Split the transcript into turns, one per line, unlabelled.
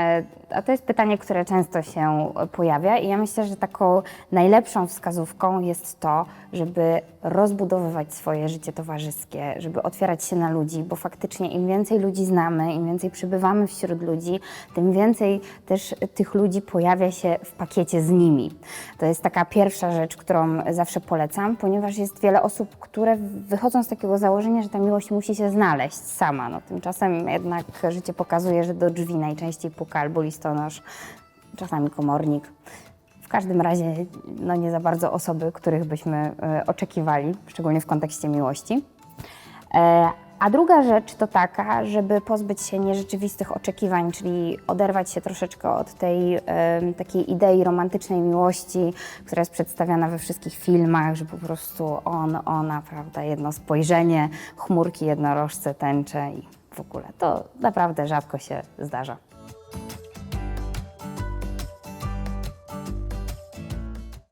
E, A to jest pytanie, które często się pojawia i ja myślę, że taką najlepszą wskazówką jest to, żeby rozbudowywać swoje życie towarzyskie, żeby otwierać się na ludzi, bo faktycznie im więcej ludzi znamy, im więcej przybywamy wśród ludzi, tym więcej też tych ludzi pojawia się w pakiecie z nimi. To jest taka pierwsza rzecz, którą zawsze polecam, ponieważ jest wiele osób, które wychodzą z takiego założenia, że ta miłość musi się znaleźć sama. No, tymczasem jednak życie pokazuje, że do drzwi najczęściej puka albo listonosz, czasami komornik. W każdym razie no nie za bardzo osoby, których byśmy e, oczekiwali, szczególnie w kontekście miłości. E, A druga rzecz to taka, żeby pozbyć się nierzeczywistych oczekiwań, czyli oderwać się troszeczkę od tej takiej idei romantycznej miłości, która jest przedstawiana we wszystkich filmach, że po prostu on, ona, prawda, jedno spojrzenie, chmurki, jednorożce, tęcze i w ogóle. To naprawdę rzadko się zdarza.